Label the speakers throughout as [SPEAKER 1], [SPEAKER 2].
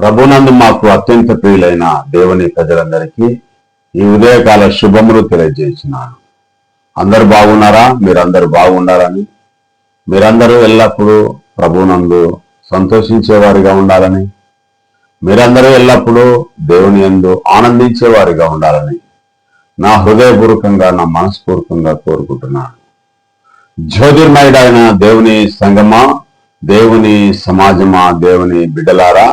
[SPEAKER 1] ప్రభునందు మాకు అత్యంత ప్రియులైన దేవుని ప్రజలందరికీ ఈ ఉదయకాల శుభములు తెలియజేసినాను అందరు బాగున్నారా? మీరందరూ బాగుండాలని. మీరందరూ ఎల్లప్పుడూ ప్రభునందు సంతోషించేవారిగా ఉండాలని. మీరందరూ ఎల్లప్పుడూ దేవుని ఎందు ఆనందించేవారిగా ఉండాలని నా హృదయపూర్వకంగా నా మనస్పూర్వకంగా కోరుకుంటున్నాను. జ్యోతిర్మయుడైన దేవుని సంగమా దేవుని సమాజమా దేవుని బిడ్డలారా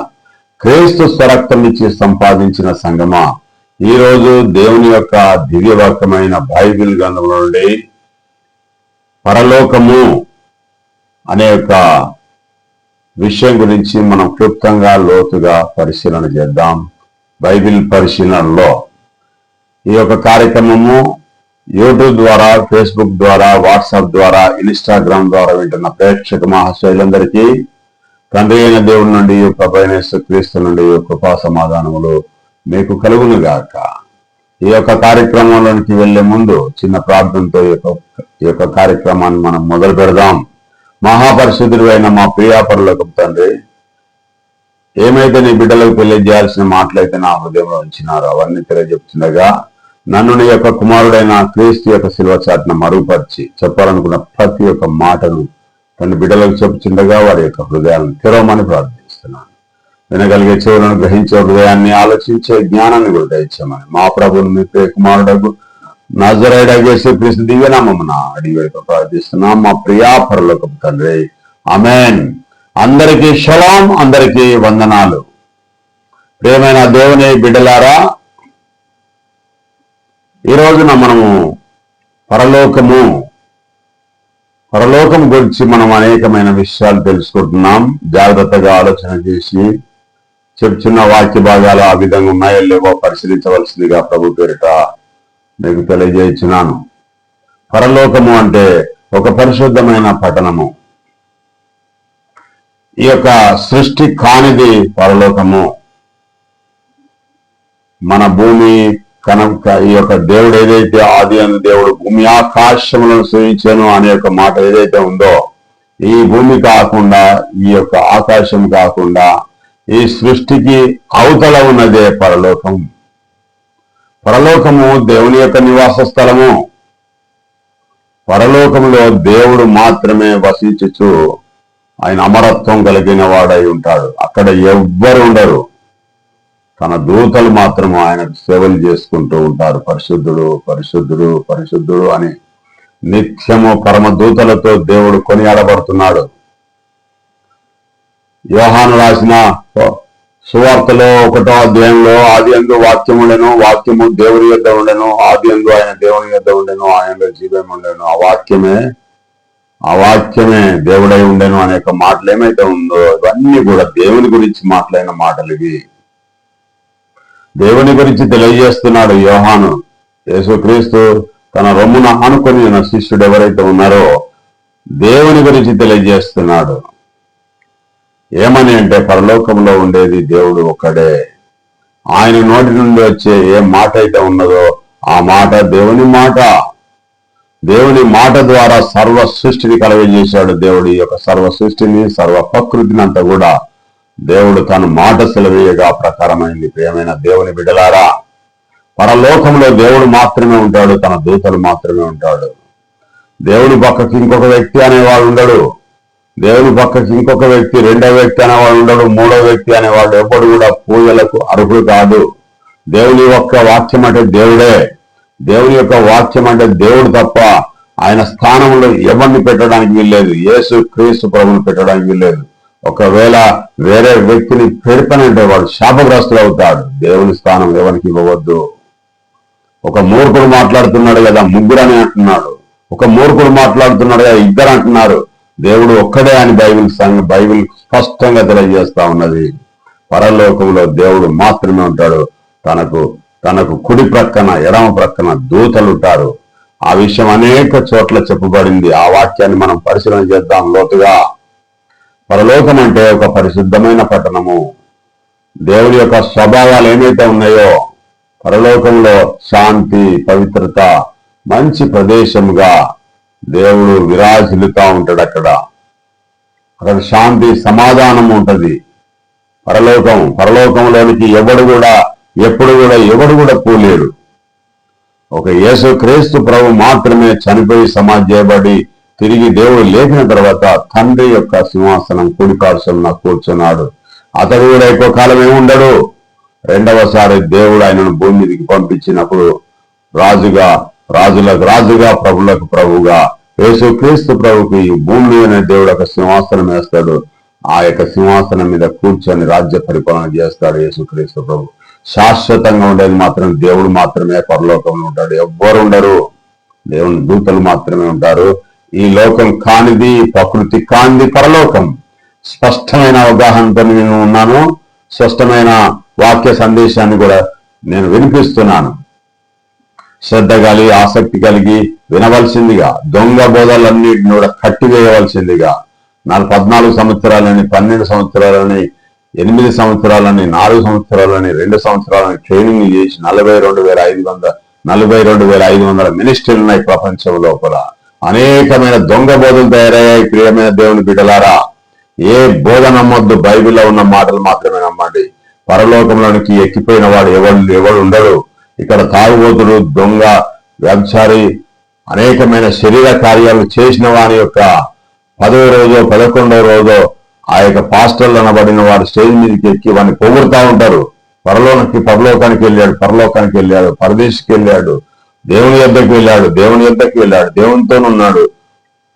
[SPEAKER 1] క్రీస్తు స్వరక్తం నుంచి సంపాదించిన సంగమా? ఈ రోజు దేవుని యొక్క దివ్యవాక్యమైన బైబిల్ గ్రంథంలో నుండి పరలోకము అనే యొక్క విషయం గురించి మనం క్లుప్తంగా లోతుగా పరిశీలన చేద్దాం. బైబిల్ పరిశీలనలో ఈ యొక్క కార్యక్రమము యూట్యూబ్ ద్వారా ఫేస్బుక్ ద్వారా వాట్సాప్ ద్వారా ఇన్స్టాగ్రామ్ ద్వారా వింటున్న ప్రేక్షక మహాశైలందరికీ తండ్రి అయిన దేవుడి నుండి ప్రభైన క్రీస్తు నుండి కృపా సమాధానములు మీకు కలుగును గాక. ఈ యొక్క కార్యక్రమంలోనికి వెళ్ళే ముందు చిన్న ప్రార్థనతో ఈ యొక్క కార్యక్రమాన్ని మనం మొదలు పెడదాం. మహాపరిశుద్ధుడు అయిన మా ప్రియాపరులకు తండ్రి ఏమైతే నీ బిడ్డలకు తెలియజేయాల్సిన మాటలైతే నా హృదయంలో ఉంచినారో అవన్నీ తెలియజెప్తుండగా నన్ను నీ యొక్క కుమారుడైన క్రీస్తు యొక్క శిల్వచాటును మరుగుపరిచి చెప్పాలనుకున్న ప్రతి ఒక్క మాటను తండ్రి బిడ్డలకు చెప్పుచుండగా వారి యొక్క హృదయాలను తెరవమని ప్రార్థిస్తున్నాను. వినగలిగే చెవులను గ్రహించే హృదయాన్ని ఆలోచించే జ్ఞానాన్ని కూడా దయచేయమని. మా ప్రభుని మీ ప్రియ కుమారుడకు నజరైడగేసి క్రీస్తు దివ్యనామమున అడిగి వైపు ప్రార్థిస్తున్నాం. మా ప్రియాపరులకు తండ్రి. అమెన్ అందరికీ షలాం అందరికీ వందనాలు. ప్రేమైన దేవుని బిడ్డలారా ఈ రోజున మనము పరలోకము పరలోకం గురించి మనం అనేకమైన విషయాలు తెలుసుకుంటున్నాం. జాగ్రత్తగా ఆలోచన చేసి చెప్తున్న వాక్య భాగాలు ఆ విధంగా ఉన్నాయో లేవో పరిశీలించవలసిందిగా ప్రభు పేరిట మీకు తెలియజేస్తున్నాను. పరలోకము అంటే ఒక పరిశుద్ధమైన పట్టణము. ఈ యొక్క సృష్టి కానిది పరలోకము. మన భూమి కనుక ఈ యొక్క దేవుడు ఏదైతే ఆది అని దేవుడు భూమి ఆకాశములను సూచించాను అనే యొక్క మాట ఏదైతే ఉందో ఈ భూమి కాకుండా ఈ యొక్క ఆకాశం కాకుండా ఈ సృష్టికి అవతల ఉన్నదే పరలోకం. పరలోకము దేవుని యొక్క నివాస స్థలము. పరలోకంలో దేవుడు మాత్రమే వసించుచు ఆయన అమరత్వం కలిగిన వాడై ఉంటాడు. అక్కడ ఎవ్వరు ఉండరు. తన దూతలు మాత్రం ఆయనకు సేవలు చేసుకుంటూ ఉంటారు. పరిశుద్ధుడు పరిశుద్ధుడు పరిశుద్ధుడు అని నిత్యము పరమ దూతలతో దేవుడు కొనియాడబడుతున్నాడు. యోహాను రాసిన సువార్తలో ఒకటో అధ్యాయంలో ఆది అందు వాక్యం ఉండెను వాక్యము దేవుని యొద్ద ఉండెను ఆది అందు ఆయన దేవుని యొద్ద ఉండెను ఆయనలో జీవం ఉండెను. ఆ వాక్యమే ఆ వాక్యమే దేవుడై ఉండెను అనే యొక్క మాటలు ఏమైతే ఉందో ఇవన్నీ కూడా దేవుని గురించి మాట్లాడిన మాటలు ఇవి దేవుని గురించి తెలియజేస్తున్నాడు యోహాను. యేసుక్రీస్తు తన రొమ్మున ఆనుకొని ఉన్న శిష్యుడు ఎవరైతే ఉన్నారో దేవుని గురించి తెలియజేస్తున్నాడు. ఏమని అంటే పరలోకంలో ఉండేది దేవుడు ఒక్కడే. ఆయన నోటి నుండి వచ్చే ఏ మాట అయితే ఉన్నదో ఆ మాట దేవుని మాట. దేవుని మాట ద్వారా సర్వ సృష్టిని కలగజేశాడు దేవుడు. ఈ యొక్క సర్వ సృష్టిని సర్వ ప్రకృతిని అంతా కూడా దేవుడు తన మాట సెలవేయగా ప్రకారమైంది. ప్రియమైన దేవుని బిడలారా పరలోకంలో దేవుడు మాత్రమే ఉంటాడు తన దూతలు మాత్రమే ఉంటాడు. దేవుని పక్కకి ఇంకొక వ్యక్తి అనేవాడు ఉండడు. దేవుని పక్కకి ఇంకొక వ్యక్తి రెండో వ్యక్తి అనేవాడు ఉండడు మూడో వ్యక్తి అనేవాడు ఎప్పుడు కూడా పూజలకు అర్హుడు కాదు. దేవుని యొక్క వాక్యం అంటే దేవుడే. దేవుని యొక్క వాక్యం అంటే దేవుడు తప్ప ఆయన స్థానంలో ఎవరిని పెట్టడానికి వీల్లేదు. యేసు క్రీస్తు ప్రభుని పెట్టడానికి వీల్లేదు. ఒకవేళ వేరే వ్యక్తిని పెడతానంటే వాడు శాపగ్రస్తులు అవుతాడు. దేవుని స్థానం ఎవరికి ఇవ్వవద్దు. ఒక మూర్ఖుడు మాట్లాడుతున్నాడు కదా ముగ్గురు అని అంటున్నాడు. ఒక మూర్ఖుడు మాట్లాడుతున్నాడు కదా ఇద్దరు అంటున్నారు. దేవుడు ఒక్కడే అని బైబిల్ బైబిల్ స్పష్టంగా తెలియజేస్తా ఉన్నది. పరలోకంలో దేవుడు మాత్రమే ఉంటాడు. తనకు తనకు కుడి ప్రక్కన ఎడమ ప్రక్కన దూతలు ఉంటారు. ఆ విషయం అనేక చోట్ల చెప్పబడింది. ఆ వాక్యాన్ని మనం పరిశీలన చేద్దాం లోతుగా. పరలోకం అంటే ఒక పరిశుద్ధమైన పట్టణము. దేవుడి యొక్క స్వభావాలు ఏమైతే ఉన్నాయో పరలోకంలో శాంతి పవిత్రత మంచి ప్రదేశముగా దేవుడు విరాజిల్లుతా ఉంటాడు అక్కడ. అక్కడ శాంతి సమాధానం ఉంటుంది. పరలోకం పరలోకంలోనికి ఎవడు కూడా ఎప్పుడు కూడా ఎవడు కూడా పోలేడు. ఒక యేసు క్రీస్తు ప్రభు మాత్రమే చనిపోయి సమాధి చేయబడి తిరిగి దేవుడు లేచిన తర్వాత తండ్రి యొక్క సింహాసనం కుడి పార్శ్వన కూర్చున్నాడు. అతడు కూడా ఎక్కువ కాలం ఏముండడు రెండవసారి దేవుడు ఆయనను భూమి మీదకి పంపించినప్పుడు రాజుగా రాజులకు రాజుగా ప్రభులకు ప్రభుగా యేసు క్రీస్తు ప్రభుకి భూమి మీద దేవుడు ఒక సింహాసనం వేస్తాడు. ఆ యొక్క సింహాసనం మీద కూర్చొని రాజ్య పరిపాలన చేస్తాడు యేసుక్రీస్తు ప్రభు. శాశ్వతంగా ఉండేది మాత్రం దేవుడు మాత్రమే పరలోకంలో ఉంటాడు. ఎవ్వరు ఉండరు. దేవుని దూతలు మాత్రమే ఉంటారు. ఈ లోకం కానిది ప్రకృతి కానిది పరలోకం. స్పష్టమైన అవగాహనతో నేను ఉన్నాను. స్పష్టమైన వాక్య సందేశాన్ని కూడా నేను వినిపిస్తున్నాను. శ్రద్ధ కలిగి ఆసక్తి కలిగి వినవలసిందిగా దొంగ బోధలన్నిటిని కూడా కట్టివేయవలసిందిగా నాలుగు పద్నాలుగు సంవత్సరాలని పన్నెండు సంవత్సరాలని ఎనిమిది సంవత్సరాలని నాలుగు సంవత్సరాలని రెండు సంవత్సరాలని ట్రైనింగ్ చేసి నలభై రెండు వేల ఐదు వందల నలభై రెండు వేల ఐదు వందల మినిస్ట్రీలు ఉన్నాయి ప్రపంచం లోపల. అనేకమైన దొంగ బోధలు తయారయ్యాయి ప్రియమైన దేవుని బిడ్డలారా. ఏ బోధ నమ్మొద్దు బైబిల్లో ఉన్న మాటలు మాత్రమే నమ్మండి. పరలోకంలోనికి ఎక్కిపోయిన వాడు ఎవరు ఎవడు ఉండడు. ఇక్కడ తాగుబోతుడు దొంగ వ్యభిచారి అనేకమైన శరీర కార్యాలు చేసిన వారి యొక్క పదవ రోజో పదకొండవ రోజో ఆ యొక్క పాస్టర్లు అనబడిన వారు స్టేజ్ మీదకి ఎక్కి వాడిని పొగుడుతూ ఉంటారు. పరలోకి పరలోకానికి వెళ్ళాడు పరలోకానికి వెళ్ళాడు పరదేశికి వెళ్ళాడు దేవుని యొద్దకు వెళ్ళాడు దేవుని యొద్దకు వెళ్ళాడు దేవునితో ఉన్నాడు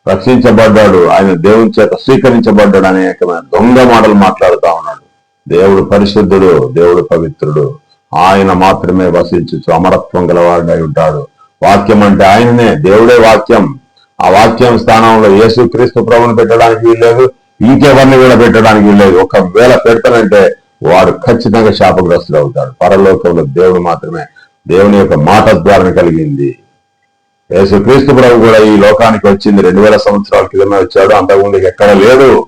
[SPEAKER 1] రక్షించబడ్డాడు ఆయన దేవుని చేత స్వీకరించబడ్డాడు అనేకమైన దొంగ మాటలు మాట్లాడుతా ఉన్నాడు. దేవుడు పరిశుద్ధుడు దేవుడు పవిత్రుడు. ఆయన మాత్రమే వసించు అమరత్వం గలవాడై ఉంటాడు. వాక్యం అంటే ఆయననే దేవుడే వాక్యం. ఆ వాక్యం స్థానంలో యేసు క్రీస్తు ప్రభుని పెట్టడానికి వీల్లేదు ఇంకెవరిని కూడా పెట్టడానికి వీల్లేదు. ఒకవేళ పెడతానంటే వాడు ఖచ్చితంగా శాపగ్రస్తుడు అవుతాడు. పరలోకంలో దేవుడు మాత్రమే దేవుని యొక్క మాట ద్వారా కలిగింది. యేసు క్రీస్తు ప్రభు కూడా ఈ లోకానికి వచ్చింది. రెండు వేల సంవత్సరాల క్రితమే వచ్చాడు. అంతకుముందు ఎక్కడ లేడు.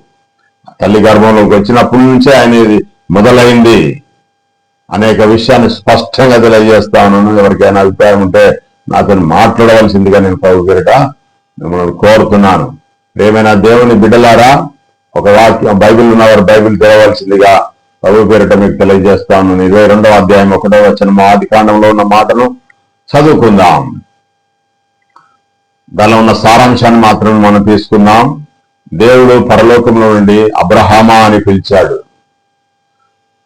[SPEAKER 1] తల్లి గర్భంలోకి వచ్చినప్పటి నుంచే ఆయన ఇది మొదలైంది. అనేక విషయాన్ని స్పష్టంగా తెలియజేస్తా ఉన్నాను ఎవరికైనా అభిప్రాయం ఉంటే నాతో మాట్లాడవలసిందిగా నేను ప్రభు పేరిట మిమ్మల్ని కోరుతున్నాను. ప్రేమైన దేవుని బిడ్డలారా ఒక వాక్యం బైబిల్ ఉన్నవారు బైబిల్ తెరవలసిందిగా ప్రభు పేరిట మీకు తెలియజేస్తాను. ఇరవై రెండవ అధ్యాయం ఒకటో వచ్చిన మా ఆది కాండంలో ఉన్న మాటను చదువుకుందాం. దానిలో ఉన్న సారాంశాన్ని మాత్రం మనం తీసుకుందాం. దేవుడు పరలోకంలో నుండి అబ్రహామా అని పిలిచాడు.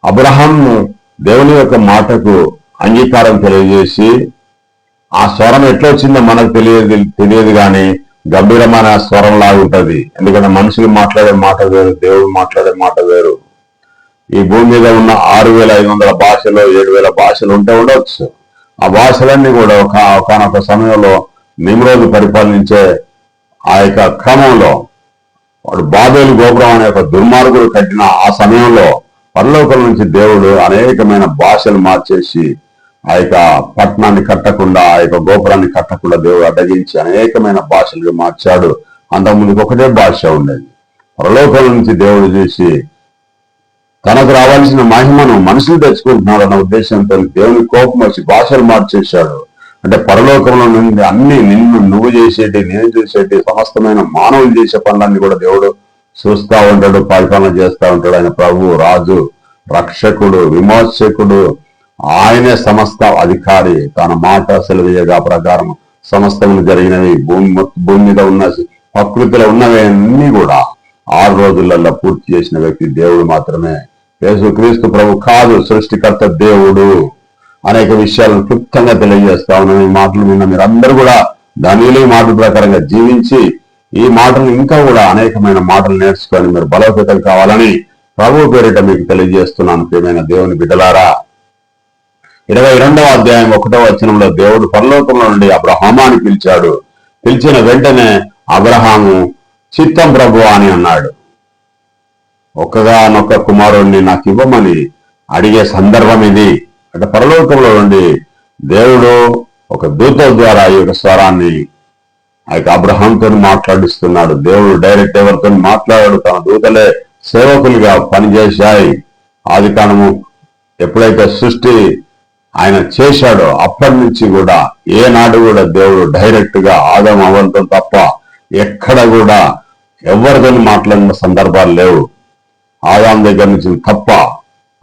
[SPEAKER 1] అబ్రహాంను దేవుని యొక్క మాటకు అంగీకారం తెలియజేసి ఆ స్వరం ఎట్లా వచ్చిందో మనకు తెలియదు తెలియదు కానీ గంభీరమైన స్వరం లాగుంటది ఎందుకంటే మనుషులు మాట్లాడే మాట వేరు దేవుడు మాట్లాడే మాట వేరు. ఈ భూమి మీద ఉన్న ఆరు వేల ఐదు వందల భాషలు ఏడు వేల భాషలు ఉంటే ఉండవచ్చు ఆ భాషలన్నీ కూడా ఒక ఒకనొక సమయంలో నిమ్రోజు పరిపాలించే ఆ యొక్క క్రమంలో వాడు బాబేలు గోపురం అనే ఒక దుర్మార్గుడు కట్టిన ఆ సమయంలో పరలోకం నుంచి దేవుడు అనేకమైన భాషలు మార్చేసి ఆ యొక్క పట్టణాన్ని కట్టకుండా ఆ యొక్క గోపురాన్ని కట్టకుండా దేవుడు అడ్డగించి అనేకమైన భాషలుగా మార్చాడు. అంతకుముందుకు ఒకటే భాష ఉండేది. పరలోకం నుంచి దేవుడు చేసి తనకు రావాల్సిన మహిమను మనుషులు తెచ్చుకుంటున్నాడు అన్న ఉద్దేశంతో దేవుని కోపం వచ్చి భాషలు మార్చేశాడు. అంటే పరలోకంలో నుండి అన్ని నిన్ను నువ్వు చేసేటి నేను చేసేటి సమస్తమైన మానవులు చేసే పనులన్నీ కూడా దేవుడు చూస్తా ఉంటాడు పరిపాలన చేస్తా ఉంటాడు. ఆయన ప్రభు రాజు రక్షకుడు విమోచకుడు. ఆయనే సమస్త అధికారి. తన మాట సెలవేయగా ప్రకారం సమస్తములు జరిగినవి. భూమి భూమి మీద ఉన్న ప్రకృతిలో ఉన్నవి అన్ని కూడా ఆరు రోజులలో పూర్తి చేసిన వ్యక్తి దేవుడు మాత్రమే. యేసు క్రీస్తు ప్రభు కాదు సృష్టికర్త దేవుడు అనేక విషయాలను క్లుప్తంగా తెలియజేస్తా ఉన్నాను. ఈ మాటలు విన్న మీరు అందరూ కూడా దానిలో ఈ మాటల ప్రకారంగా జీవించి ఈ మాటలు ఇంకా కూడా అనేకమైన మాటలు నేర్చుకొని మీరు బలోపేతం కావాలని ప్రభు పేరిట మీకు తెలియజేస్తున్నాను. ప్రియమైన దేవుని బిడ్డలారా ఇరవై రెండవ అధ్యాయం ఒకటో వచనంలో దేవుడు పరలోకంలో నుండి అబ్రహామాని పిలిచాడు. పిలిచిన వెంటనే అబ్రహాము చిత్తం ప్రభు అని అన్నాడు. ఒక్కగానొక్క కుమారుణ్ణి నాకు ఇవ్వమని అడిగే సందర్భం ఇది. అంటే పరలోకంలో నుండి దేవుడు ఒక దూత ద్వారా ఈ యొక్క స్వరాన్ని ఆ యొక్క అబ్రహాంతో మాట్లాడిస్తున్నాడు. దేవుడు డైరెక్ట్ ఎవరితో మాట్లాడాడు? తన దూతలే సేవకులుగా పనిచేశాయి. ఆది కాలము ఎప్పుడైతే సృష్టి ఆయన చేశాడో అప్పటి నుంచి కూడా ఏనాడు కూడా దేవుడు డైరెక్ట్గా ఆదం అవ్వడంతో తప్ప ఎక్కడ కూడా ఎవరితో మాట్లాడిన సందర్భాలు లేవు. ఆదాం దగ్గర నుంచి తప్ప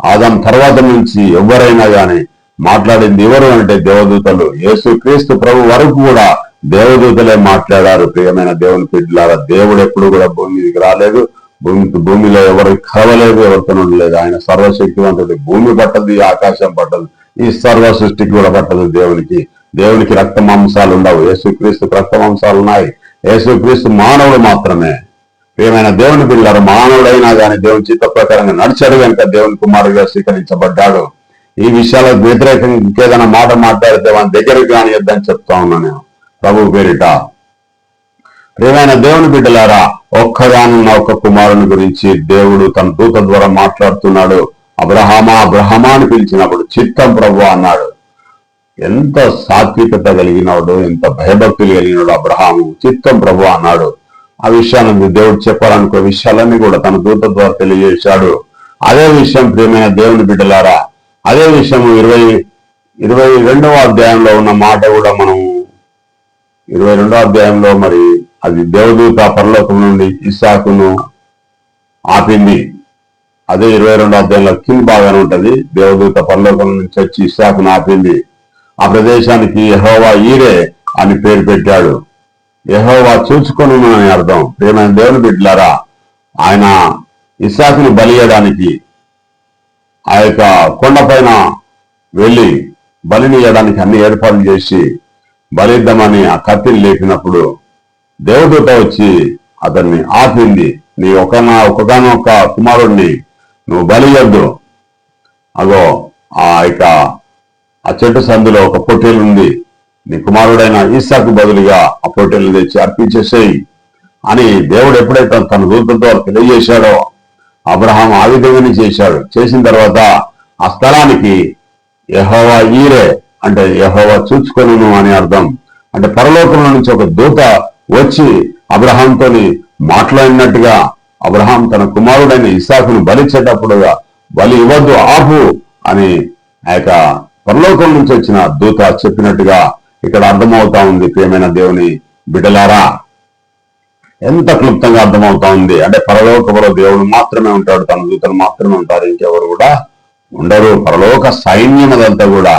[SPEAKER 1] ఆదాం తర్వాత నుంచి ఎవరైనా గాని మాట్లాడింది ఎవరు అంటే దేవదూతలు. యేసు క్రీస్తు ప్రభు వరకు కూడా దేవదూతలే మాట్లాడారు. ప్రియమైన దేవుని బిడ్డలారా దేవుడు ఎప్పుడు కూడా భూమి మీదకి రాలేదు. భూమి భూమిలో ఎవరు కలవలేదు ఎవరితో ఉండలేదు. ఆయన సర్వశక్తివంతుడు. భూమి పట్టదు ఆకాశం పట్టదు. ఈ సర్వ సృష్టికి కూడా పట్టదు దేవునికి. దేవునికి రక్త మాంసాలు ఉండవు. యేసుక్రీస్తు రక్త మాంసాలు ఉన్నాయి. యేసుక్రీస్తు మానవుడు మాత్రమే. ప్రియమైన దేవుని పిల్లలు మానవుడైనా గాని దేవుని చిత్త ప్రకారంగా నడిచాడు కనుక దేవుని కుమారుడిగా స్వీకరించబడ్డాడు. ఈ విషయాలకు వ్యతిరేకంగా ఇంకేదైనా మాట మాట్లాడితే వాని దగ్గరికి కానియద్దని చెప్తా ఉన్నాను నేను. ప్రభు పేరిట. ప్రియమైన దేవుని బిడ్డలారా ఒక్కగానున్న ఒక కుమారుని గురించి దేవుడు తన దూత ద్వారా మాట్లాడుతున్నాడు. అబ్రహామా అబ్రహమా అని పిలిచినప్పుడు చిత్తం ప్రభు అన్నాడు. ఎంత సాత్వికత కలిగినాడు ఎంత భయభక్తులు కలిగినాడు అబ్రహాము? చిత్తం ప్రభు అన్నాడు. ఆ విషయాన్ని దేవుడు చెప్పాలనుకో విషయాలన్నీ కూడా తన దూత ద్వారా తెలియజేశాడు. అదే విషయం ప్రియమైన దేవుని బిడ్డలారా అదే విషయం ఇరవై ఇరవై రెండవ అధ్యాయంలో ఉన్న మాట కూడా మనం ఇరవై రెండవ అధ్యాయంలో మరి అది దేవదూత పరలోకం నుండి ఇస్సాకును ఆపింది. అదే ఇరవై రెండో అధ్యాయంలో కింద బాగానే ఉంటది. దేవదూత పరలోకం నుంచి వచ్చి ఇస్సాకును ఆపింది. ఆ ప్రదేశానికి హోవా ఈరే అని పేరు పెట్టాడు. యహోవా చూచుకొని అని అర్థం. ప్రేమైన దేవుని బిడ్డలారా ఆయన ఇసాకుని బలియడానికి ఆ యొక్క కొండపైన వెళ్ళి బలిని ఇవ్వడానికి అన్ని ఏర్పాట్లు చేసి బలిద్దామని ఆ కత్తిని లేపినప్పుడు దేవదూత వచ్చి అతన్ని ఆపింది నీ ఒక ఒకగానొక్క కుమారుడిని నువ్వు బలియద్దు అగో ఆ యొక్క ఆ చెట్టు సందులో ఒక పొట్టేలు ఉంది నీ కుమారుడైన ఈసాకు బదులుగా ఆ తెచ్చి అర్పించేసేయి అని దేవుడు ఎప్పుడైతే తన దూతతో తెలియజేశాడో అబ్రహాం ఆ విధంగానే చేశాడు. చేసిన తర్వాత ఆ స్థలానికి యహోవా ఈరే అంటే యహోవా చూచుకొను అని అర్థం. అంటే పరలోకంలో నుంచి ఒక దూత వచ్చి అబ్రహాంతో మాట్లాడినట్టుగా అబ్రహాం తన కుమారుడైన ఇసాకును బలిచ్చేటప్పుడుగా బలి ఇవ్వద్దు ఆపు అని ఆ యొక్క పరలోకం నుంచి వచ్చిన దూత చెప్పినట్టుగా ఇక్కడ అర్థమవుతా ఉంది ప్రియమైన దేవుని బిడ్డలారా. ఎంత క్లుప్తంగా అర్థమవుతా ఉంది. అంటే పరలోకంలో దేవుడు మాత్రమే ఉంటాడు తన దూతలు మాత్రమే ఉంటారు ఇంకెవరు కూడా ఉండరు. పరలోక సైన్యమదంతా కూడా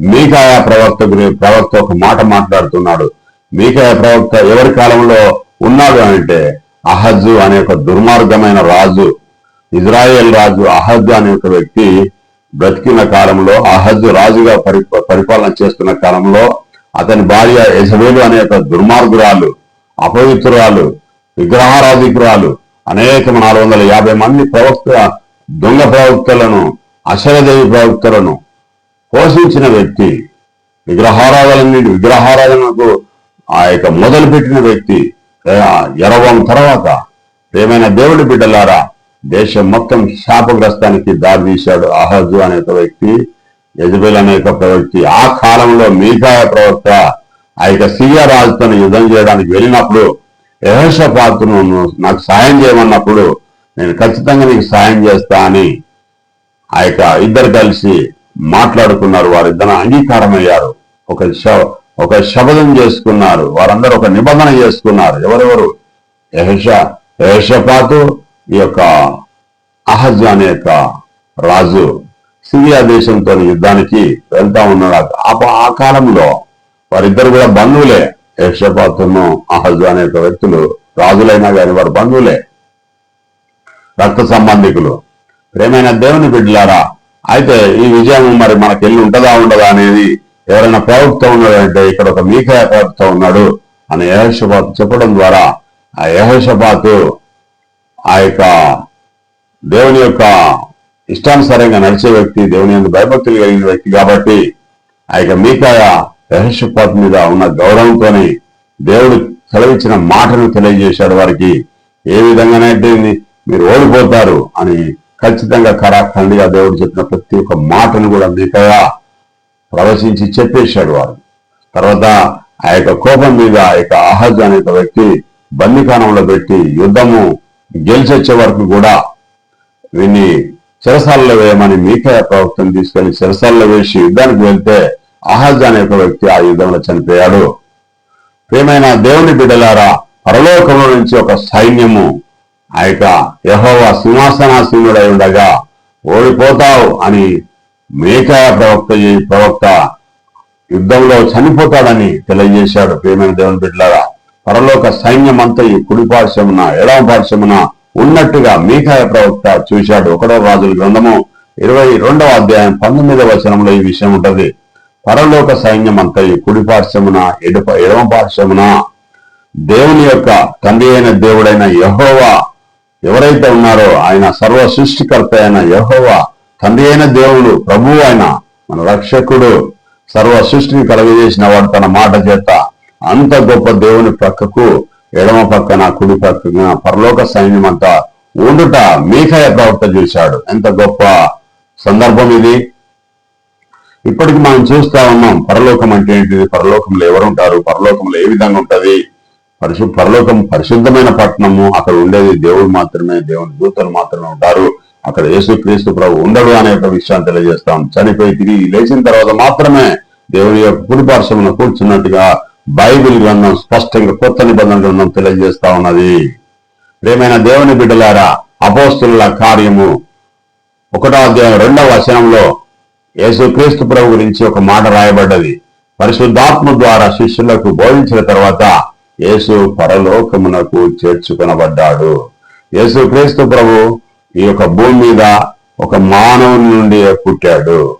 [SPEAKER 1] మీకాయ ప్రవక్త ప్రవక్త ఒక మాట మాట్లాడుతున్నాడు. మీకాయ ప్రవక్త ఎవరి కాలంలో ఉన్నాడు అంటే అహజు అనే ఒక దుర్మార్గమైన రాజు ఇజ్రాయెల్ రాజు అహజ్ అనే ఒక వ్యక్తి బ్రతికిన కాలంలో అహజ్ రాజుగా పరి పరిపాలన చేస్తున్న కాలంలో అతని భార్య యజబేలు అనే ఒక దుర్మార్గురాలు అపవిత్రురాలు విగ్రహారాధికురాలు అనేక నాలుగు వందల యాభై మంది ప్రవక్త దొంగ ప్రవక్తలను అశరదేవి ప్రవక్తలను పోషించిన వ్యక్తి విగ్రహారాధన విగ్రహారాధనకు ఆ యొక్క మొదలుపెట్టిన వ్యక్తి ఎరవం తర్వాత. ప్రేమైన దేవుడి బిడ్డలారా దేశం మొత్తం శాపగ్రస్తానికి దారి తీశాడు అహజు అనే ఒక వ్యక్తి. యజబెల్ అనే ఒక వ్యక్తి ఆ కాలంలో మీకాయ ప్రవక్త ఆ యొక్క సిరియా రాజుతో యుద్ధం చేయడానికి వెళ్ళినప్పుడు యహోషపాత్రును నాకు సాయం చేయమన్నప్పుడు నేను ఖచ్చితంగా నీకు సాయం చేస్తా అని ఆ యొక్క ఇద్దరు కలిసి మాట్లాడుకున్నారు. వారిద్దరు అంగీకారం అయ్యారు ఒక శ- ఒక శపథం చేసుకున్నారు. వారందరూ ఒక నిబంధన చేసుకున్నారు. ఎవరెవరు? యహష యహషపాతు ఈ యొక్క అహజ్ అనే యొక్క రాజు. సిరియా దేశంతో యుద్ధానికి వెళ్తా ఉన్నాడు. ఆ- ఆ కాలంలో వారిద్దరు కూడా బంధువులే. యక్షపాతును అహజు అనే ఒక వ్యక్తులు రాజులైనా కానీ వారు బంధువులే. రక్త సంబంధికులు. ప్రేమైన దేవుని బిడ్డలారా అయితే ఈ విజయం మరి మనకి వెళ్ళి ఉంటదా ఉండదా అనేది ఎవరైనా ప్రవక్త ఉన్నాడంటే ఇక్కడ ఒక మీకాయ ప్రవక్త ఉన్నాడు అని యహోషపాత్ చెప్పడం ద్వారా ఆ యహోషపాతు ఆ యొక్క దేవుని యొక్క ఇష్టానుసారంగా నడిచే వ్యక్తి దేవుని యొక్క భయభక్తులు కలిగిన వ్యక్తి కాబట్టి ఆ యొక్క మీకాయ యహోషపాతు మీద ఉన్న గౌరవంతోనే దేవుడు సెలవిచ్చిన మాటను తెలియజేశాడు వారికి. ఏ విధంగానైతే మీరు ఓడిపోతారు అని ఖచ్చితంగా కరాఖండిగా దేవుడు చెప్పిన ప్రతి ఒక్క మాటను కూడా మీకగా ప్రవశించి చెప్పేశాడు వారు. తర్వాత ఆ యొక్క కోపం మీద ఆ యొక్క అహజ్ అనే వ్యక్తి బందికానంలో పెట్టి యుద్ధము గెలిచొచ్చే వరకు కూడా వీన్ని చెరసాలలో వేయమని మీకయ ప్రవక్తను తీసుకెళ్ళి చెరసాలలో వేసి యుద్ధానికి వెళ్తే అహజ్ అనే ఒక వ్యక్తి ఆ యుద్ధంలో చనిపోయాడు. ప్రియమైన దేవుని బిడ్డలారా పరలోకంలో నుంచి ఒక సైన్యము ఆ యొక్క యహోవా సింహాసనాసీనుడై ఉండగా ఓడిపోతావు అని మేకాయ ప్రవక్త ఈ- ప్రవక్త యుద్ధంలో చనిపోతాడని తెలియజేశాడు. ప్రేమైన దేవుని బిడ్డలారా పరలోక సైన్యం అంతా ఈ కుడి పార్శ్వమున ఎడమ పార్శ్వమున ఉన్నట్టుగా మీకాయ ప్రవక్త చూశాడు. ఒకటో రాజుల గ్రంథము ఇరవై రెండవ అధ్యాయం పంతొమ్మిదవ వచనంలో ఈ విషయం ఉంటది. పరలోక సైన్యం అంతయు ఈ కుడి పార్శ్వమున ఎడప ఎడమ పార్శ్వమున దేవుని యొక్క తండ్రి అయిన దేవుడైన యహోవా ఎవరైతే ఉన్నారో ఆయన సర్వ సృష్టికర్త అయిన యహోవా తండ్రి అయిన దేవుడు ప్రభువు ఆయన మన రక్షకుడు సర్వ సృష్టిని కలుగజేసిన వాడు తన మాట చేత అంత గొప్ప దేవుని ప్రక్కకు ఎడమ పక్కన కుడి పక్కన పరలోక సైన్యమంతా ఉండుట మీకాయ ప్రవక్త చూశాడు. ఎంత గొప్ప సందర్భం ఇది. ఇప్పటికి మనం చూస్తా ఉన్నాం పరలోకం అంటే ఏంటిది? పరలోకంలో ఎవరుంటారు? పరలోకంలో ఏ విధంగా ఉంటది? పరిశు పరలోకం పరిశుద్ధమైన పట్టణము. అక్కడ ఉండేది దేవుడు మాత్రమే దేవుని దూతలు మాత్రమే ఉంటారు. అక్కడ యేసుక్రీస్తు ప్రభు ఉండడు అనే ఒక విషయాన్ని తెలియజేస్తాం చనిపోయి తిరిగి లేచిన తర్వాత మాత్రమే దేవుని యొక్క కుడిపార్శ్వమున కూర్చున్నట్టుగా బైబిల్ గ్రంథం స్పష్టంగా కొత్త నిబంధన గ్రంథం తెలియజేస్తా ఉన్నది. ప్రేమైన దేవుని బిడ్డలారా అపోస్తుల కార్యము ఒకటో అధ్యాయం రెండవ వచనంలో యేసుక్రీస్తు ప్రభు గురించి ఒక మాట రాయబడ్డది. పరిశుద్ధాత్మ ద్వారా శిష్యులకు బోధించిన తర్వాత యేసు పరలోకమునకు చేర్చుకొనబడ్డాడు. యేసుక్రీస్తు ప్రభు ఈ యొక్క భూమి మీద ఒక మానవుని నుండి పుట్టాడు.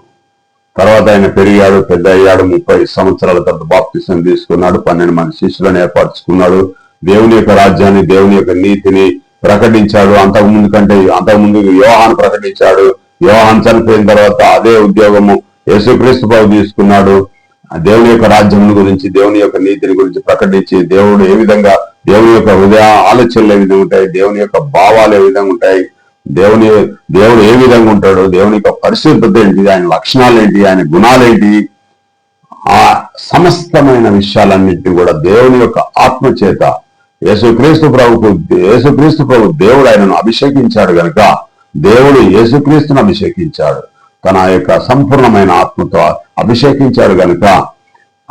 [SPEAKER 1] తర్వాత ఆయన పెరిగాడు పెద్ద అయ్యాడు ముప్పై సంవత్సరాల తర్వాత బాప్తిసం తీసుకున్నాడు పన్నెండు మంది శిష్యులను ఏర్పరచుకున్నాడు దేవుని యొక్క రాజ్యాన్ని దేవుని యొక్క నీతిని ప్రకటించాడు. అంతకుముందు కంటే అంతకుముందు యోహాన్ ప్రకటించాడు. యోహాన్ చనిపోయిన తర్వాత అదే ఉద్యోగము యేసుక్రీస్తు ప్రభు తీసుకున్నాడు. దేవుని యొక్క రాజ్యం గురించి దేవుని యొక్క నీతిని గురించి ప్రకటించి దేవుడు ఏ విధంగా దేవుని యొక్క హృదయ ఆలోచనలు ఏ విధంగా ఉంటాయి దేవుని యొక్క భావాలు ఏ విధంగా ఉంటాయి దేవుని దేవుడు ఏ విధంగా ఉంటాడు దేవుని యొక్క పరిశుద్ధత ఏంటి ఆయన లక్షణాలు ఏంటి ఆయన గుణాలు ఏంటి ఆ సమస్తమైన విషయాలన్నింటినీ కూడా దేవుని యొక్క ఆత్మ చేత యేసుక్రీస్తు ప్రభుకు యేసుక్రీస్తు ప్రభు దేవుడు ఆయనను అభిషేకించాడు గనుక దేవుడు యేసుక్రీస్తును అభిషేకించాడు. తన యొక్క సంపూర్ణమైన ఆత్మతో అభిషేకించాడు గనుక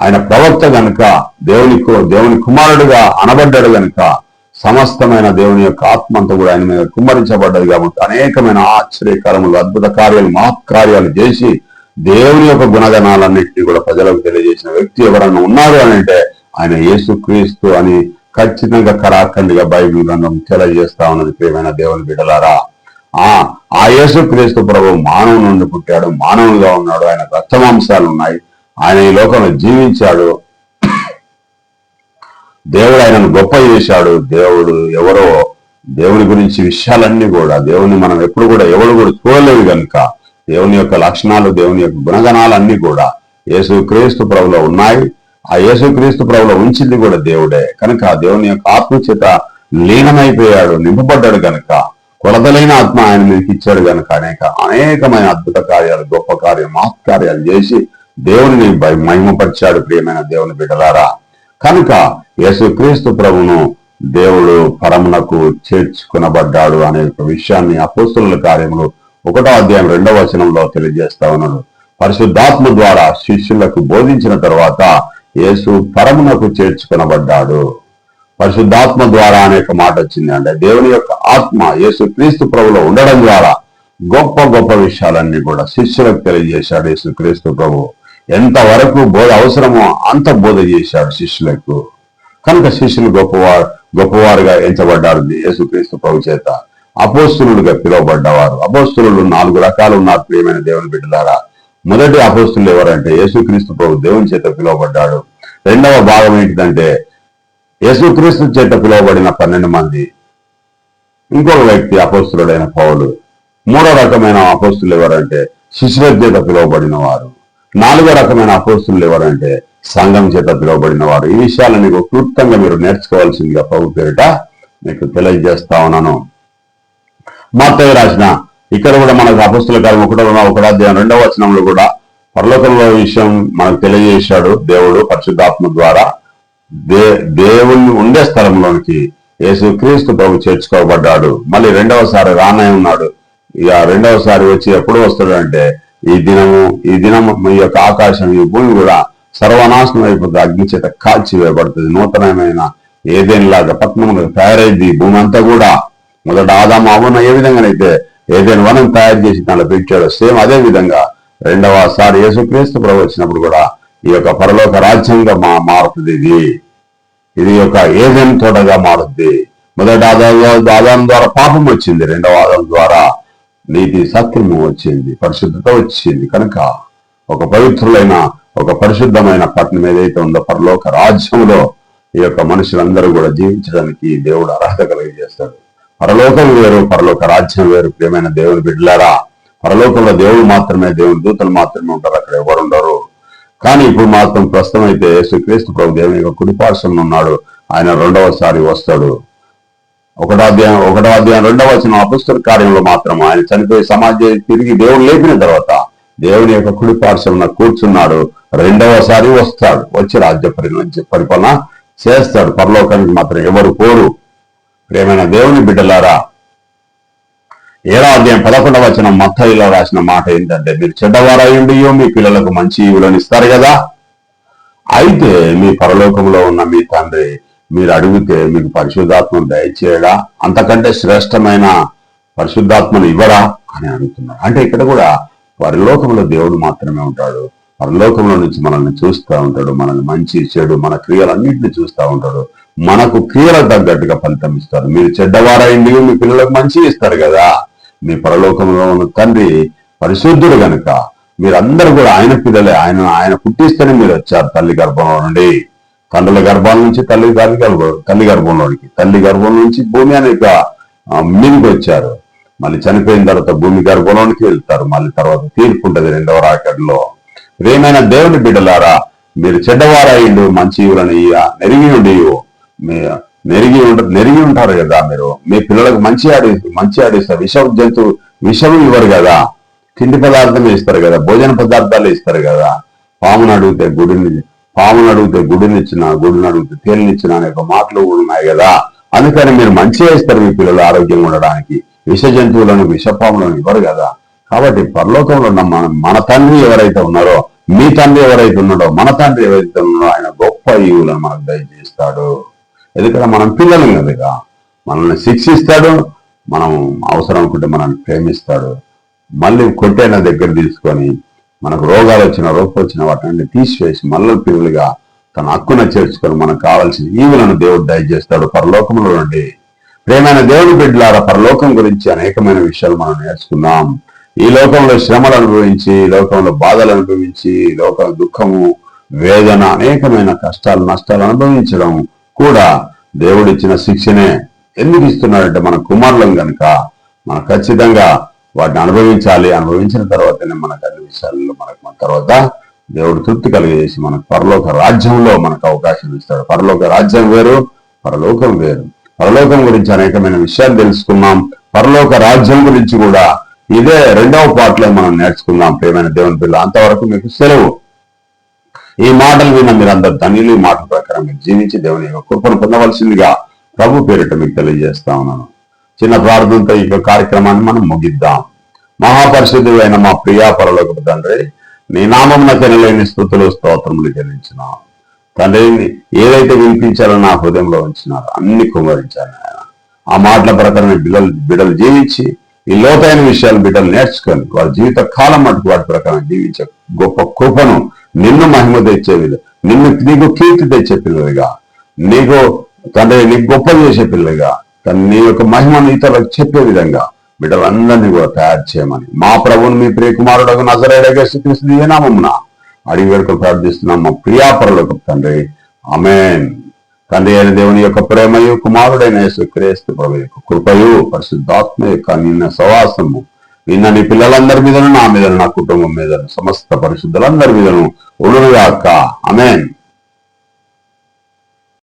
[SPEAKER 1] ఆయన ప్రవక్త గనుక దేవుని దేవుని కుమారుడుగా అనబడ్డాడు గనుక సమస్తమైన దేవుని యొక్క ఆత్మ అంతా కూడా ఆయన మీద కుమ్మరించబడ్డది కాబట్టి అనేకమైన ఆశ్చర్యకరములు అద్భుత కార్యాలు మహత్కార్యాలు చేసి దేవుని యొక్క గుణగణాలన్నింటినీ కూడా ప్రజలకు తెలియజేసిన వ్యక్తి ఎవరన్నా ఉన్నారు అని అంటే ఆయన యేసుక్రీస్తు అని ఖచ్చితంగా కరాఖండిగా బైబిల్ గ్రంథం తెలియజేస్తా ఉన్నది ప్రియమైన దేవుని బిడ్డలారా. ఆ ఆ యేసుక్రీస్తు ప్రభు మానవుని నుండి పుట్టాడు మానవునిగా ఉన్నాడు ఆయన రక్తమాంసాలు ఉన్నాయి ఆయన ఈ లోకంలో జీవించాడు దేవుడు ఆయనను గొప్ప చేశాడు. దేవుడు ఎవరో దేవుని గురించి విషయాలన్నీ కూడా దేవుని మనం ఎప్పుడు కూడా ఎవరు కూడా చూడలేదు కనుక దేవుని యొక్క లక్షణాలు దేవుని యొక్క గుణగణాలు అన్ని కూడా యేసు క్రీస్తు ప్రభులో ఉన్నాయి. ఆ యేసు క్రీస్తు ప్రభులో ఉంచింది కూడా దేవుడే. కనుక ఆ దేవుని యొక్క ఆత్మచేత లీనమైపోయాడు నింపబడ్డాడు కనుక కొలతలైన ఆత్మ ఆయన మీకు ఇచ్చాడు కనుక అనేక అనేకమైన అద్భుత కార్యాలు గొప్ప కార్యం మహత్కార్యాలు చేసి దేవుని మహిమపరిచాడు ప్రియమైన దేవుని బిడ్డలారా. కనుక యేసుక్రీస్తు ప్రభును దేవుడు పరమునకు చేర్చుకునబడ్డాడు అనే ఒక విషయాన్ని అపోస్తుల కార్యములు ఒకటో అధ్యాయం రెండవ వచనంలో తెలియజేస్తా ఉన్నాడు. పరిశుద్ధాత్మ ద్వారా శిష్యులకు బోధించిన తర్వాత యేసు పరమునకు చేర్చుకునబడ్డాడు. పరిశుద్ధాత్మ ద్వారా అనేక మాట వచ్చింది అంటే దేవుని యొక్క ఆత్మ యేసు క్రీస్తు ప్రభులో ఉండడం ద్వారా గొప్ప గొప్ప విషయాలన్నీ కూడా శిష్యులకు తెలియజేశాడు యేసు క్రీస్తు ప్రభు. ఎంతవరకు బోధ అవసరమో అంత బోధ చేశాడు శిష్యులకు. కనుక శిష్యులు గొప్పవారు గొప్పవారుగా ఎంచబడ్డారు యేసుక్రీస్తు ప్రభు చేత. అపోస్తులుగా పిలువబడ్డవారు. అపోస్తులు నాలుగు రకాలు ఉన్నారు ప్రియమైన దేవుని బిడ్డలారా. మొదటి అపోస్తులు ఎవరంటే యేసుక్రీస్తు ప్రభు దేవుని చేత పిలువబడ్డాడు. రెండవ భాగం ఏంటిదంటే యేసుక్రీస్తు చేత పిలువబడిన పన్నెండు మంది. ఇంకొక వ్యక్తి అపోస్తులుడైన పౌలు. మూడో రకమైన అపోస్తులు ఎవరంటే శిష్యుల చేత పిలువబడిన వారు నాలుగో రకమైన అపోస్తులు ఎవరంటే సంఘం చేత పిలువబడిన వారు. ఈ విషయాలను మీకు క్లుప్తంగా మీరు నేర్చుకోవాల్సిందిగా ప్రభు పేరిట మీకు తెలియజేస్తా ఉన్నాను. మత్తయి రాసిన ఇక్కడ కూడా మనకు అపస్తుల కాలం ఒకటో ఒకటో అధ్యాయం రెండవ వచనంలో కూడా పరలోకంలో విషయం మనకు తెలియజేశాడు. దేవుడు పరిశుద్ధాత్మ ద్వారా దే దేవుణ్ణి ఉండే స్థలంలోనికి యేసుక్రీస్తు ప్రభు చేర్చుకోబడ్డాడు. మళ్ళీ రెండవసారి రానే ఉన్నాడు. ఇక రెండవసారి వచ్చి ఎప్పుడు వస్తాడంటే ఈ దినము ఈ దినము ఈ యొక్క ఆకాశం ఈ భూమి కూడా సర్వనాశనం అయిపోతుంది. అగ్ని చేత కాల్చి వేయబడుతుంది. నూతనమైన ఏదేనిలాగా పద్మములకు తయారైంది. భూమి అంతా కూడా మొదట ఆదాము అవన్న ఏ విధంగానైతే ఏదైనా వనం తయారు చేసి దానిలో పెట్టాడో సేమ్ అదే విధంగా రెండవసారి యేసుక్రీస్తు ప్రభు వచ్చినప్పుడు కూడా ఈ యొక్క పరలోక రాజ్యంగా మా మారుతుంది ఇది. ఇది ఒక ఏదైనా తోటగా మారుద్ది. మొదట ఆదాం ఆదాం ద్వారా పాపం వచ్చింది. రెండవ ఆదాం ద్వారా నీతి సత్యము వచ్చింది పరిశుద్ధత వచ్చింది. కనుక ఒక పవిత్రులైన ఒక పరిశుద్ధమైన పట్టణం ఏదైతే ఉందో పరలోక రాజ్యంలో ఈ యొక్క మనుషులందరూ కూడా జీవించడానికి దేవుడు అర్హత కలిగజేస్తాడు. పరలోకం వేరు పరలోక రాజ్యం వేరు. ప్రియమైన దేవుని బిడ్డలారా పరలోకంలో దేవుడు మాత్రమే దేవుని దూతలు మాత్రమే ఉంటారు అక్కడ ఎవరు ఉండరు. కానీ ఇప్పుడు మాత్రం ప్రస్తుతం అయితే శ్రీక్రీస్తు ప్రభు దేవుని యొక్క కుడిపార్శ్వంలో ఉన్నాడు. ఆయన రెండవసారి వస్తాడు. ఒకటో అధ్యాయం ఒకటో అధ్యాయం రెండవ వచ్చిన అపుస్తక కార్యంలో మాత్రం ఆయన చనిపోయి సమాజం తిరిగి దేవుడు లేపిన తర్వాత దేవుని యొక్క కుడి పార్శ్వంలో కూర్చున్నాడు. రెండవసారి వస్తాడు. వచ్చి రాజ్య పరిపాలన పరిపాలన చేస్తాడు. పరలోకానికి మాత్రం ఎవరు కోరు ప్రేమైన దేవుని బిడ్డలారా ఏడో అధ్యాయం పదకొండవ వచ్చిన మత్తయిలో రాసిన మాట ఏంటంటే మీరు చెడ్డవారయ్యుండియో మీ పిల్లలకు మంచి ఈవులను ఇస్తారు కదా? అయితే మీ పరలోకంలో ఉన్న మీ తండ్రి మీరు అడిగితే మీకు పరిశుద్ధాత్మను దయచేయడా? అంతకంటే శ్రేష్టమైన పరిశుద్ధాత్మను ఇవ్వరా అని అడుగుతున్నారు. అంటే ఇక్కడ కూడా పరలోకంలో దేవుడు మాత్రమే ఉంటాడు. పరలోకంలో నుంచి మనల్ని చూస్తూ ఉంటాడు. మనల్ని మంచి చెడు మన క్రియలన్నింటినీ చూస్తూ ఉంటాడు. మనకు క్రియలకు తగ్గట్టుగా ఫలితం ఇస్తారు మీరు చెడ్డవారైంది మీ పిల్లలకు మంచి ఇస్తారు కదా. మీ పరలోకంలో ఉన్న తండ్రి పరిశుద్ధుడు గనుక మీరందరూ కూడా ఆయన పిల్లలే. ఆయన ఆయన పుట్టిస్తేనే మీరు వచ్చారు తల్లి గర్భంలో నుండి. తండ్రుల గర్భాల నుంచి తల్లి తల్లి గర్భం తల్లి గర్భంలోనికి తల్లి గర్భం నుంచి భూమి అనేక మీదికి వచ్చారు. మళ్ళీ చనిపోయిన తర్వాత భూమి గర్భంలోనికి వెళ్తారు. మళ్ళీ తర్వాత తీర్పు ఉంటుంది రెండవ రాకడలో. ప్రేమైన దేవుని బిడ్డలారా మీరు చెడ్డవారాయిండు మంచి నెరిగి ఉండి నెరిగి ఉంట నెరిగి ఉంటారు కదా మీరు. మీ పిల్లలకు మంచి ఆడి మంచి ఆడిస్తారు విష జంతువు విషం ఇవ్వరు కదా. తిండి పదార్థం ఇస్తారు కదా. భోజన పదార్థాలు ఇస్తారు కదా. పామును అడిగితే గుడిని పామును అడిగితే గుడినిచ్చిన గుడిని అడిగితే తేలినిచ్చిన అనే ఒక మాటలు కూడా ఉన్నాయి కదా. అందుకని మీరు మంచిగా ఇస్తారు మీ పిల్లలు ఆరోగ్యంగా ఉండడానికి. విష జంతువులను విషపాములను ఇవ్వరు కదా. కాబట్టి పరలోకంలో ఉన్న మన మన తండ్రి ఎవరైతే ఉన్నారో మీ తండ్రి ఎవరైతే ఉన్నాడో మన తండ్రి ఎవరైతే ఉన్నాడో ఆయన గొప్ప ఈవులను మనకు దయచేస్తాడు. ఎందుకంటే మనం పిల్లలం కనుక మనల్ని శిక్షిస్తాడు మనం అవసరం అనుకుంటే మనల్ని ప్రేమిస్తాడు. మళ్ళీ కొట్టైన దగ్గర తీసుకొని మనకు రోగాలు వచ్చిన రోగం వచ్చిన వాటిని తీసివేసి మల్లలు పిల్లలుగా తన హక్కున చేర్చుకొని మనకు కావాల్సిన ఈవులను దేవుడు దయచేస్తాడు. పరలోకంలో నుండి. ప్రేమైన దేవుని బిడ్డలారా పరలోకం గురించి అనేకమైన విషయాలు మనం నేర్చుకుందాం ఈ లోకంలో శ్రమలు అనుభవించి ఈ లోకంలో బాధలు అనుభవించి లోక దుఃఖము వేదన అనేకమైన కష్టాలు నష్టాలు అనుభవించడం కూడా దేవుడిచ్చిన శిక్షనే. ఎందుకు ఇస్తున్నాడంటే మన కుమారులం గనుక మనం ఖచ్చితంగా వాటిని అనుభవించాలి. అనుభవించిన తర్వాతనే మనకు అన్ని విషయాల్లో మనకు మన తర్వాత దేవుడు తృప్తి కలిగజేసి మనకు పరలోక రాజ్యంలో మనకు అవకాశం ఇస్తాడు. పరలోక రాజ్యం వేరు పరలోకం వేరు. పరలోకం గురించి అనేకమైన విషయాలు తెలుసుకున్నాం పరలోక రాజ్యం గురించి కూడా ఇదే రెండవ పాటలో మనం నేర్చుకుందాం. ప్రేమైన దేవుని పిల్ల అంతవరకు మీకు సెలవు. ఈ మాటలు విన్న మీరందరూ ధనిలు ఈ మాటల ప్రకారం మీరు జీవించి దేవుని యొక్క కృపను పొందవలసిందిగా ప్రభు పేరిట మీకు తెలియజేస్తా ఉన్నాను. చిన్న ప్రార్థనతో ఈ కార్యక్రమాన్ని మనం ముగిద్దాం. మహాపరిశుద్ధుడైన మా ప్రియా పరలోకపు తండ్రి నీ నామం తినలేని స్థుతులు స్తోత్రములు చెల్లించిన. తండ్రి ఏదైతే వినిపించాలో నా హృదయంలో ఉంచినారో అన్ని కుమరించాను ఆయన ఆ మాటల ప్రకారం బిడ్డలు బిడ్డలు జీవించి ఈ లోతైన విషయాలు బిడ్డలు నేర్చుకొని వారి జీవిత కాలం మటుకు వాటి ప్రకారం జీవించే గొప్ప కృపను నిన్ను మహిమ తెచ్చే విధంగా నిన్ను నీకు కీర్తి తెచ్చే పిల్లలుగా నీకు తండ్రి నీకు గొప్ప చేసే పిల్లగా నీ యొక్క మహిమను ఇతరులకు చెప్పే విధంగా బిడ్డలందరినీ కూడా తయారు చేయమని. మా ప్రభుని మీ ప్రియ కుమారుడు నజరేడగా శ్రీకృష్ణ ఏ నామమున అడిగి వేడుకలు ప్రార్థిస్తున్నాం. మా ప్రియాపరులకు తండ్రి. అమేన్ తండ్రి అయిన దేవుని యొక్క ప్రేమయు కుమారుడైన యేసుక్రీస్తు ప్రభు యొక్క కృపయు పరిశుద్ధాత్మ యొక్క నిన్న సవాసము నిన్న నీ పిల్లలందరి మీదను నా మీదను నా కుటుంబం మీదను సమస్త పరిశుద్ధులందరి మీదను ఉడుగాక అమేన్